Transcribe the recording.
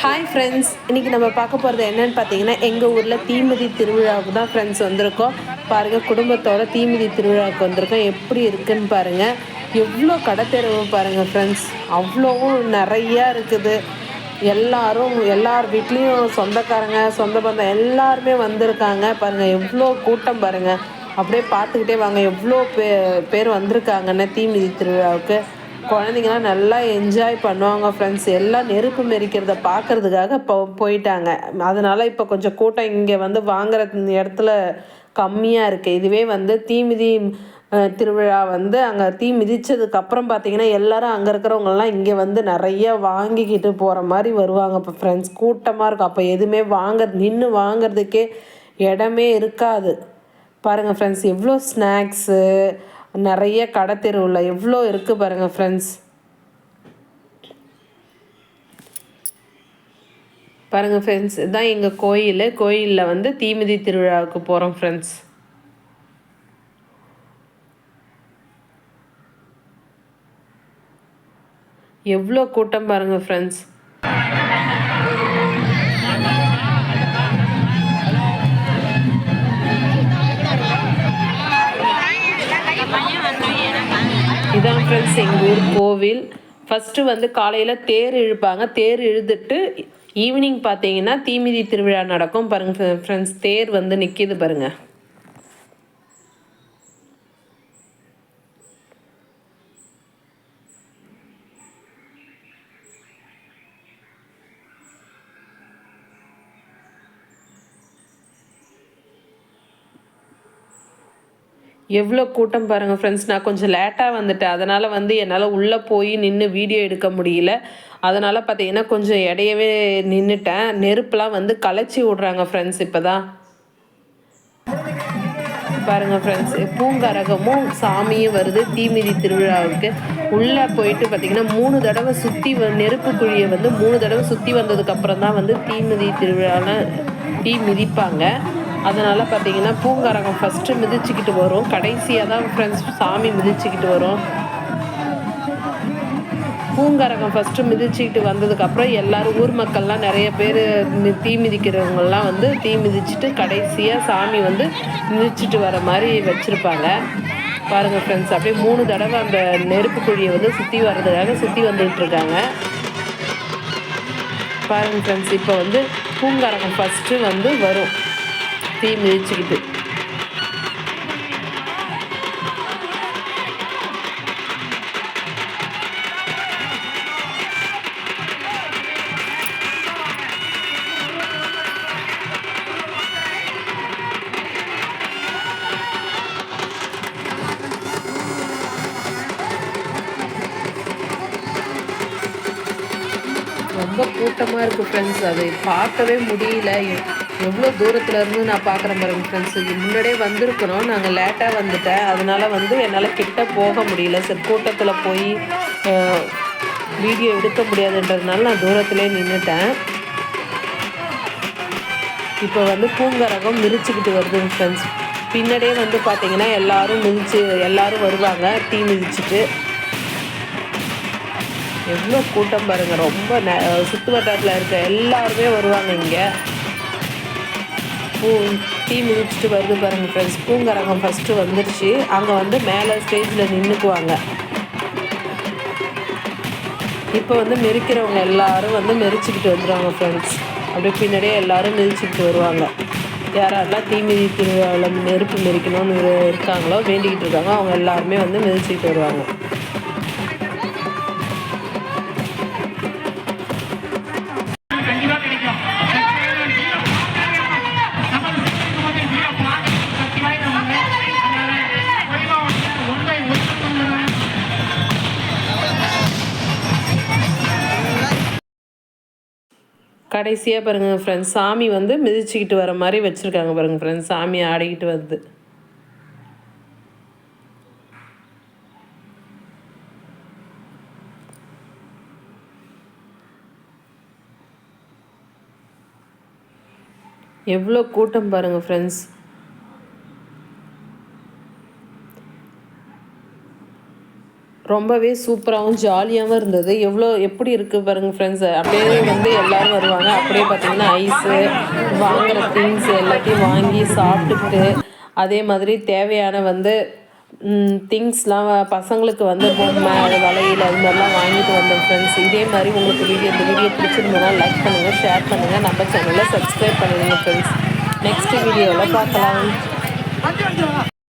Hi friends இன்றைக்கி நம்ம பார்க்க போகிறது என்னன்னு பார்த்தீங்கன்னா எங்கள் ஊரில் தீமிதி திருவிழாவுக்கு தான் ஃப்ரெண்ட்ஸ் வந்திருக்கோம். பாருங்கள் குடும்பத்தோட தீமிதி திருவிழாவுக்கு வந்திருக்கோம். எப்படி இருக்குன்னு பாருங்கள் எவ்வளோ கடை தெருவு பாருங்கள் ஃப்ரெண்ட்ஸ் அவ்வளோவும் நிறையா இருக்குது. எல்லாரும் எல்லார் வீட்லேயும் சொந்தக்காரங்க சொந்த பந்தம் எல்லாருமே வந்திருக்காங்க. பாருங்கள் எவ்வளோ கூட்டம் பாருங்கள் அப்படியே பார்த்துக்கிட்டே வாங்க எவ்வளோ பே பேர் வந்திருக்காங்கன்னு தீமிதி திருவிழாவுக்கு. குழந்தைங்களாம் நல்லா என்ஜாய் பண்ணுவாங்க ஃப்ரெண்ட்ஸ் எல்லாம் நெருப்பு மெரிக்கிறத பார்க்கறதுக்காக இப்போ போயிட்டாங்க. அதனால் இப்போ கொஞ்சம் கூட்டம் இங்கே வந்து வாங்குற இடத்துல கம்மியாக இருக்குது இதுவே வந்து தீமிதி திருவிழா வந்து அங்கே தீ மிதித்ததுக்கப்புறம் பார்த்தீங்கன்னா எல்லாரும் அங்கே இருக்கிறவங்கலாம் இங்கே வந்து நிறைய வாங்கிக்கிட்டு போகிற மாதிரி வருவாங்க இப்போ ஃப்ரெண்ட்ஸ் கூட்டமாக இருக்கும். அப்போ எதுவுமே வாங்க நின்று வாங்கிறதுக்கே இடமே இருக்காது. பாருங்கள் ஃப்ரெண்ட்ஸ் எவ்வளோ ஸ்நாக்ஸு நிறைய கடை தெருவில் எவ்வளோ இருக்குது பாருங்கள் ஃப்ரெண்ட்ஸ் பாருங்கள் ஃப்ரெண்ட்ஸ் இதுதான் எங்கள் கோயில். கோயிலில் வந்து தீமிதி திருவிழாவுக்கு போகிறோம் ஃப்ரெண்ட்ஸ் எவ்வளோ கூட்டம் பாருங்கள் ஃப்ரெண்ட்ஸ் இதான் ஃப்ரெண்ட்ஸ் எங்கள் ஊர் கோவில். ஃபஸ்ட்டு வந்து காலையில் தேர் இழுப்பாங்க. தேர் இழுத்துட்டு ஈவினிங் பார்த்தீங்கன்னா தீமிதி திருவிழா நடக்கும் பாருங்கள் ஃப்ரெண்ட்ஸ் தேர் வந்து நிற்கிது பாருங்கள் எவ்வளோ கூட்டம் பாருங்கள் ஃப்ரெண்ட்ஸ் நான் கொஞ்சம் லேட்டாக வந்துட்டேன். அதனால் வந்து என்னால் உள்ளே போய் நின்று வீடியோ எடுக்க முடியல. அதனால் பார்த்தீங்கன்னா கொஞ்சம் இடையவே நின்றுட்டேன் நெருப்பெலாம் வந்து கலைச்சி விட்றாங்க ஃப்ரெண்ட்ஸ் இப்போ தான் பாருங்கள் ஃப்ரெண்ட்ஸ் பூங்கரகமும் சாமியும் வருது. தீமிதி திருவிழாவுக்கு. உள்ளே போயிட்டு பார்த்தீங்கன்னா மூணு தடவை சுற்றி நெருப்பு குழியை வந்து மூணு தடவை சுற்றி வந்ததுக்கப்புறம் தான் வந்து தீமிதி திருவிழாவில் தீ மிதிப்பாங்க. அதனால் பார்த்தீங்கன்னா பூங்கரகம் ஃபஸ்ட்டு மிதிச்சுக்கிட்டு வரும். கடைசியாக தான் ஃப்ரெண்ட்ஸ் சாமி மிதிச்சுக்கிட்டு வரும். பூங்கரகம் ஃபஸ்ட்டு மிதிச்சுக்கிட்டு வந்ததுக்கப்புறம் எல்லாரும் ஊர் மக்கள்லாம் நிறைய பேர் தீ மிதிக்கிறவங்கெல்லாம் வந்து தீ மிதிச்சுட்டு கடைசியாக சாமி வந்து மிதிச்சுட்டு வர மாதிரி வச்சுருப்பாங்க. பாருங்கள் ஃப்ரெண்ட்ஸ் அப்படியே மூணு தடவை அந்த நெருப்பு குழியை வந்து சுற்றி வர்றதுக்காக சுற்றி வந்துகிட்ருக்காங்க இருக்காங்க. பாருங்க ஃப்ரெண்ட்ஸ் இப்போ வந்து பூங்கரகம் ஃபஸ்ட்டு வந்து வரும். தீ மிதிச்சுக்கிட்டு. ரொம்ப கூட்டமாக இருக்குது ஃப்ரெண்ட்ஸ் அதை பார்க்கவே முடியல. எவ்வளோ தூரத்துலேருந்து நான் பார்க்குறேன் பாருங்க ஃப்ரெண்ட்ஸ் முன்னாடியே வந்திருக்கணும் நாங்கள் லேட்டாக வந்துட்டேன். அதனால் வந்து என்னால் கிட்ட போக முடியல. சரி கூட்டத்தில் போய் வீடியோ எடுக்க முடியாதுன்றதுனால நான் தூரத்துலேயே நின்றுட்டேன் இப்போ வந்து பூங்கரகம் மிரிச்சுக்கிட்டு வருதுங்க ஃப்ரெண்ட்ஸ் பின்னாடியே வந்து பார்த்தீங்கன்னா எல்லோரும் மிதிச்சு எல்லோரும் வருவாங்க. தீ மிதிச்சுட்டு. எவ்வளோ கூட்டம் பாருங்கள் ரொம்ப ந சுற்று வட்டாரத்தில் இருக்க எல்லாருமே வருவாங்க இங்கே. பூ தீ மிதிச்சுட்டு வருது பாருங்கள் ஃப்ரெண்ட்ஸ் பூங்கரகம் ஃபஸ்ட்டு வந்துடுச்சு அங்கே வந்து மேலே ஸ்டேஜில் நின்றுக்குவாங்க இப்போ வந்து மெரிக்கிறவங்க எல்லாரும் வந்து மெரிச்சுக்கிட்டு வந்துடுவாங்க ஃப்ரெண்ட்ஸ் அப்படியே பின்னாடியே எல்லாரும் மிதிச்சுக்கிட்டு வருவாங்க. யாரெல்லாம் தீ மிதி திருவிழாவில் நெருப்பு மெரிக்கணும்னு இருக்காங்களோ வேண்டிக்கிட்டு இருக்காங்க அவங்க எல்லாருமே வந்து மிதிச்சுக்கிட்டு வருவாங்க. கடைசியாக பாருங்கள் ஃப்ரெண்ட்ஸ் சாமி வந்து மிதிச்சுக்கிட்டு வர மாதிரி வச்சுருக்காங்க பாருங்கள் ஃப்ரெண்ட்ஸ் சாமி ஆடிக்கிட்டு வருது. எவ்வளோ கூட்டம் பாருங்கள் ஃப்ரெண்ட்ஸ் ரொம்பவே சூப்பராகவும் ஜாலியாகவும் இருந்தது. எவ்வளோ எப்படி இருக்குது பாருங்கள் ஃப்ரெண்ட்ஸ் அப்படியே வந்து எல்லோரும் வருவாங்க. அப்படியே பார்த்திங்கன்னா ஐஸு வாங்குகிற திங்ஸ் எல்லாத்தையும் வாங்கி சாப்பிட்டுக்கிட்டு அதே மாதிரி தேவையான வந்து திங்ஸ்லாம் பசங்களுக்கு வந்து பொம்மை வளையல் அது மாதிரிலாம் வாங்கிட்டு வந்தோம் ஃப்ரெண்ட்ஸ் இதே மாதிரி உங்களுக்கு வீடியோ இந்த வீடியோ பிடிச்சிருந்ததுன்னா லைக் பண்ணுங்கள் ஷேர் பண்ணுங்கள் நம்ம சேனலை சப்ஸ்கிரைப் பண்ணிடுங்க ஃப்ரெண்ட்ஸ் நெக்ஸ்ட் வீடியோவில் பார்க்கலாம்.